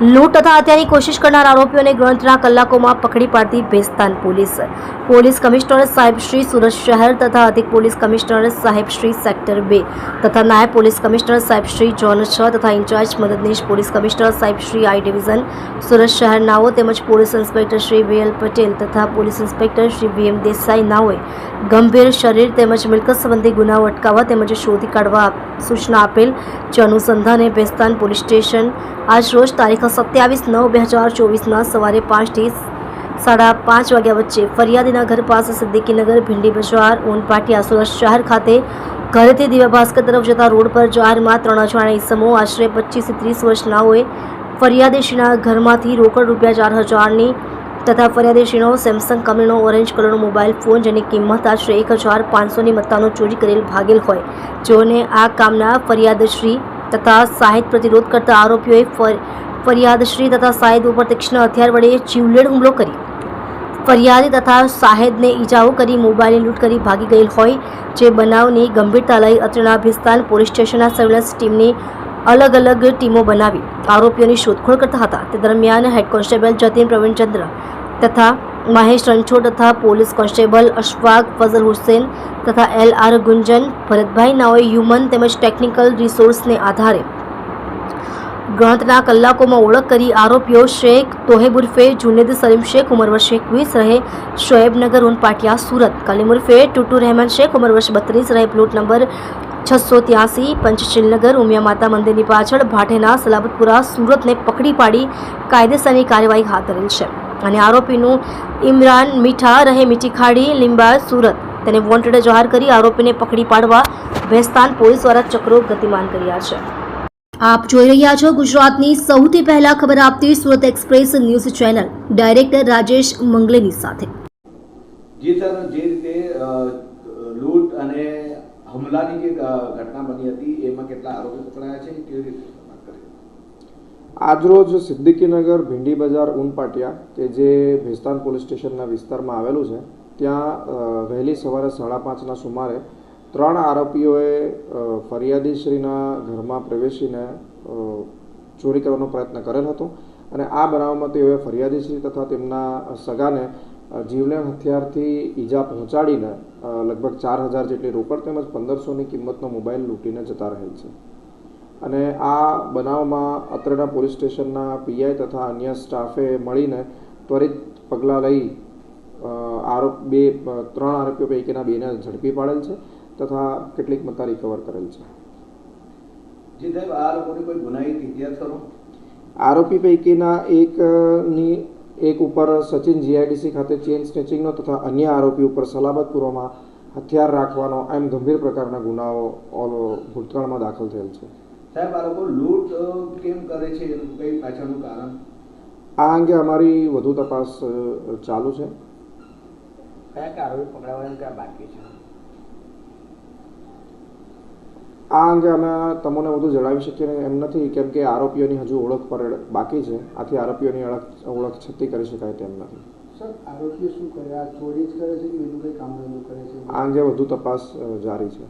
લૂંટ તથા હત્યાની કોશિશ કરનાર આરોપીઓને ગણતરીના કલાકોમાં પકડી પાડતી ભેસ્તાન પોલીસ. પોલીસ કમિશનર સાહેબ શ્રી સુરત શહેર તથા અધિક પોલીસ કમિશનર સાહેબ શ્રી સેક્ટર બે તથા નાયબ પોલીસ કમિશનર સાહેબ શ્રી ઝોન છ તથા ઇન્ચાર્જ મદદનીશ પોલીસ કમિશનર સાહેબ શ્રી આઈ ડિવિઝન, સુરત શહેર નાઓ તેમજ police inspector Shri V L Patel તથા police inspector Shri V M Desai નાઓએ ગંભીર શરીર તેમજ મિલકત સંબંધી ગુનાઓ અટકાવવા તેમજ શોધી કાઢવા સૂચના આપેલ જે અનુસંધાને ભેસ્તાન પોલીસ સ્ટેશન. આજ રોજ તારીખ સત્યાવીસ નવ બે હજાર ચોવીસના સવારે પાંચથી સાડા પાંચ વાગ્યા વચ્ચે ફરિયાદીના ઘર પાસે સિદ્દીકીનગર ભીંડી બજાર ઊનપાટિયા સુરત શહેર ખાતે ઘરેથી દિવ્યા ભાસ્કર તરફ જતા રોડ પર જાહેરમાં ત્રણ અજાણ્યા ઈસમો, આશરે પચીસથી ત્રીસ વર્ષના હોય ફરિયાદીશ્રીના ઘરમાંથી રોકડ રૂપિયા ચાર હજારની તથા ફરિયાદીશ્રીનો સેમસંગ કંપનીનો ઓરેન્જ કલરનો મોબાઈલ ફોન જેની કિંમત આશરે એક હજાર પાંચસોની મત્તાનો ચોરી કરેલ ભાગેલ હોય. જેઓને આ કામના ફરિયાદશ્રી તથા સાહિત્ય પ્રતિરોધ કરતા આરોપીઓએ ફરિયાદશ્રી તથા સાહિદ ઉપર તીક્ષ્ણ હથિયાર વડે જીવલેણ હુમલો કરી ફરિયાદી તથા સાહેદને ઈજાઓ કરી મોબાઈલની લૂંટ કરી ભાગી ગયેલ હોય જે બનાવની ગંભીરતા લઈ અત્રેના ભિસ્તાન પોલીસ સ્ટેશનના સર્વેલન્સ ટીમની અલગ અલગ ટીમો બનાવી આરોપીઓની શોધખોળ કરતા હતા. તે દરમિયાન હેડ કોન્સ્ટેબલ જતીન પ્રવીણચંદ્ર તથા મહેશ રણછોડ તથા પોલીસ કોન્સ્ટેબલ અશફાક ફઝલ હુસેન તથા એલ આર ગુંજન, ભરતભાઈ નાઓએ હ્યુમન તેમજ ટેકનિકલ રિસોર્સને આધારે ગણતરીના કલાકોમાં ઓળખ કરી આરોપીઓ શેખ તોહેબ ઉર્ફે જુનેદ સલીમ શેખ, ઉંમર વર્ષ એકવીસ રહે, શોએબનગર ઉનપાટિયા સુરત. કલીમ ઉર્ફે ટુટુ રહેમાન શેખ, ઉંમર વર્ષ બત્રીસ રહે, પ્લોટ નંબર છસો ત્યાસી, પંચશીલનગર, ઉમિયા માતા મંદિરની પાછળ ભાટેના સલાબતપુરા, સુરતને પકડી પાડી કાયદેસરની કાર્યવાહી હાથ ધરેલ છે. અને આરોપીનું ઇમરાન મીઠા રહે મીઠી ખાડી લીંબા સુરત. તેને વોન્ટેડ જાહેર કરી આરોપીને પકડી પાડવા ભેસ્તાન પોલીસ દ્વારા ચક્રો ગતિમાન કર્યા છે. આપ જોઈ રહ્યા છો ગુજરાતની સૌથી પહેલા ખબર આપતી Surat express news channel. Director Rajesh મંગલેની સાથે. જી સર જે રીતે લૂંટ અને હુમલાની જે ઘટના બની હતી એમાં કેટલા આરોપી પકડાયા છે? કેવી રીતે આજરોજ સિદ્દીકીનગર ભીંડી બજાર ઉનપાટિયા કે જે ભેસ્તાન પોલીસ સ્ટેશનના વિસ્તારમાં આવેલું છે ત્યાં વહેલી સવારે સાડા પાંચના સુમારે ત્રણ આરોપીઓએ ફરિયાદીશ્રીના ઘરમાં પ્રવેશીને ચોરી કરવાનો પ્રયત્ન કરેલ હતો અને આ બનાવમાં તેઓએ ફરિયાદીશ્રી તથા તેમના સગાને જીવલેણ હથિયારથી ઈજા પહોંચાડીને લગભગ ચાર હજાર જેટલી રોકડ તેમજ પંદરસોની કિંમતનો મોબાઈલ લૂંટીને જતા રહેલ છે. અને આ બનાવમાં અત્રેના પોલીસ સ્ટેશનના પીઆઈ તથા અન્ય સ્ટાફે મળીને ત્વરિત પગલાં લઈ આરોપ બે ત્રણ આરોપીઓ પૈકીના બેને ઝડપી પાડેલ છે. તથા કેટલીક મતા રિકવર કરેલ છે. જી સાહેબ આ લોકોની કોઈ ગુનાહિત ઇતિહાસ ખરો આરોપી પૈકીના એકની એક ઉપર સચિન જીઆઈડીસી ખાતે ચેન સ્નેચિંગનો તથા અન્ય આરોપી ઉપર સલાબતપુરમાં હથિયાર રાખવાનો એમ ગંભીર પ્રકારના ગુનાઓ ઓલ ભૂતકાળમાં દાખલ થયેલ છે. સાહેબ આ લોકો લૂંટ કેમ કરે છે? એનું કઈ પાછળનું કારણ? આ અંગે અમારી વધુ તપાસ ચાલુ છે. કયા આરોપી પકડાવાના કયા બાકી છે? આ અંગે અમે તમને વધુ જણાવી શકીએ એમ નથી કેમ કે આરોપીઓની હજુ ઓળખ પર બાકી છે. આથી આરોપીઓની ઓળખ ઓળખ છતી કરી શકાય તેમ નથી. આ ચોરી જ કરે છે કે બીજું કંઈ કામ ધંધો કરે છે? આ અંગે વધુ તપાસ જારી છે.